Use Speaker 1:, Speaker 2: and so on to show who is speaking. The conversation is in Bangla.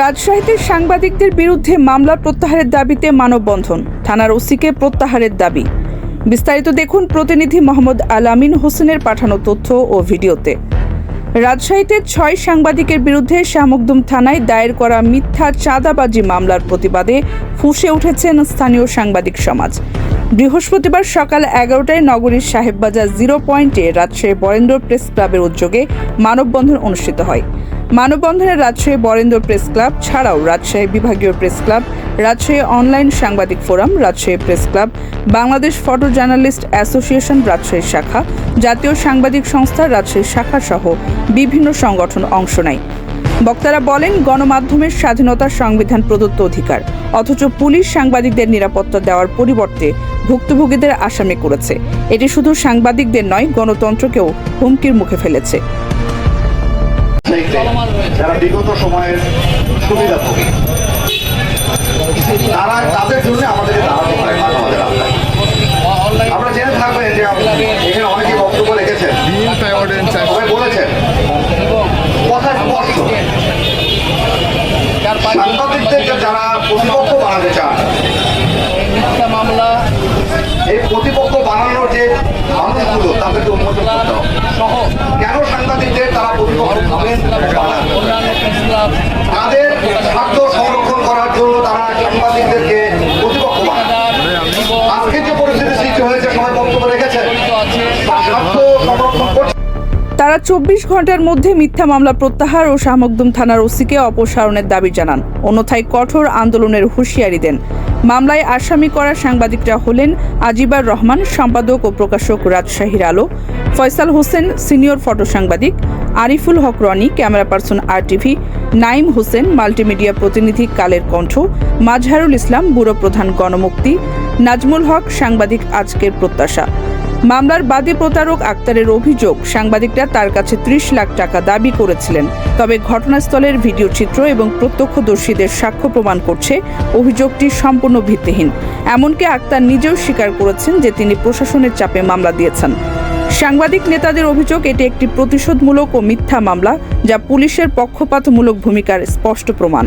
Speaker 1: রাজশাহীতে সাংবাদিকদের বিরুদ্ধে মামলা প্রত্যাহারের দাবিতে মানববন্ধন, থানার ওসিকে প্রত্যাহারের দাবি। বিস্তারিত দেখুন প্রতিনিধি মোহাম্মদ আলামিন হোসেনের পাঠানো তথ্য ও ভিডিওতে। রাজশাহীতে ছয় সাংবাদিকের বিরুদ্ধে শামুকদুম থানায় দায়ের করা মিথ্যা চাঁদাবাজি মামলার প্রতিবাদে ফুঁসে উঠেছেন স্থানীয় সাংবাদিক সমাজ। বৃহস্পতিবার সকাল এগারোটায় নগরীর সাহেববাজার জিরো পয়েন্টে রাজশাহী বরেন্দ্র প্রেস ক্লাবের উদ্যোগে মানববন্ধন অনুষ্ঠিত হয়। মানববন্ধনে রাজশাহী বরেন্দ্র প্রেস ক্লাব ছাড়াও রাজশাহী বিভাগীয় প্রেস ক্লাব, রাজশাহী অনলাইন সাংবাদিক forum, Rajshahi press club, Bangladesh photo journalist association Rajshahi শাখা, জাতীয় সাংবাদিক সংস্থা রাজশাহী শাখা সহ বিভিন্ন সংগঠন অংশ নেয়। বক্তারা বলেন, গণমাধ্যমের স্বাধীনতা সংবিধান প্রদত্ত অধিকার। অথচ পুলিশ সাংবাদিকদের নিরাপত্তা দেওয়ার পরিবর্তে ভুক্তভোগীদের আসামি করেছে। এটি শুধু সাংবাদিকদের নয়, গণতন্ত্রকেও হুমকির মুখে ফেলেছে।
Speaker 2: যারা বিগত সময়ের সুবিধাভোগী। প্রতিপক্ষ বানাতে চান?
Speaker 3: মিথ্যা মামলা।
Speaker 2: এই প্রতিপক্ষ বানানোর যে মানুষগুলো তাদেরকে উন্মোচন করতে
Speaker 3: সহ।
Speaker 2: কেন সাংবাদিকদের তারা প্রতিপক্ষ ভাবেন তাদের স্বার্থ সংরক্ষণ তারা
Speaker 1: চব্বিশ ঘণ্টার মধ্যে মিথ্যা মামলা প্রত্যাহার ও শামকদুম থানার ওসিকে অপসারণের দাবি জানান। অন্যথায় কঠোর আন্দোলনের হুঁশিয়ারি দেন। মামলায় আসামি করা সাংবাদিকরা হলেন আজিবার রহমান, সম্পাদক ও প্রকাশক রাজশাহীর আলো, ফয়সাল হোসেন, সিনিয়র ফটো সাংবাদিক, Ariful Haque Roni, camera person R TV Naim Hossain, multimedia প্রতিনিধি কালের কণ্ঠ, মাজহারুল ইসলাম, ব্যুরো প্রধান গণমুক্তি, নাজমুল হক, সাংবাদিক আজকের প্রত্যাশা। মামলার বাদী প্রতারক আক্তারের অভিযোগ, সাংবাদিকরা তার কাছে ত্রিশ লাখ টাকা দাবি করেছিলেন। তবে ঘটনাস্থলের ভিডিও চিত্র এবং প্রত্যক্ষদর্শীদের সাক্ষ্য প্রমাণ করছে, অভিযোগটি সম্পূর্ণ ভিত্তিহীন। এমনকি আক্তার নিজেও স্বীকার করেছেন যে তিনি প্রশাসনের চাপে মামলা দিয়েছেন। সাংবাদিক নেতাদের অভিযোগ, এটি একটি প্রতিশোধমূলক ও মিথ্যা মামলা, যা পুলিশের পক্ষপাতমূলক ভূমিকার স্পষ্ট প্রমাণ।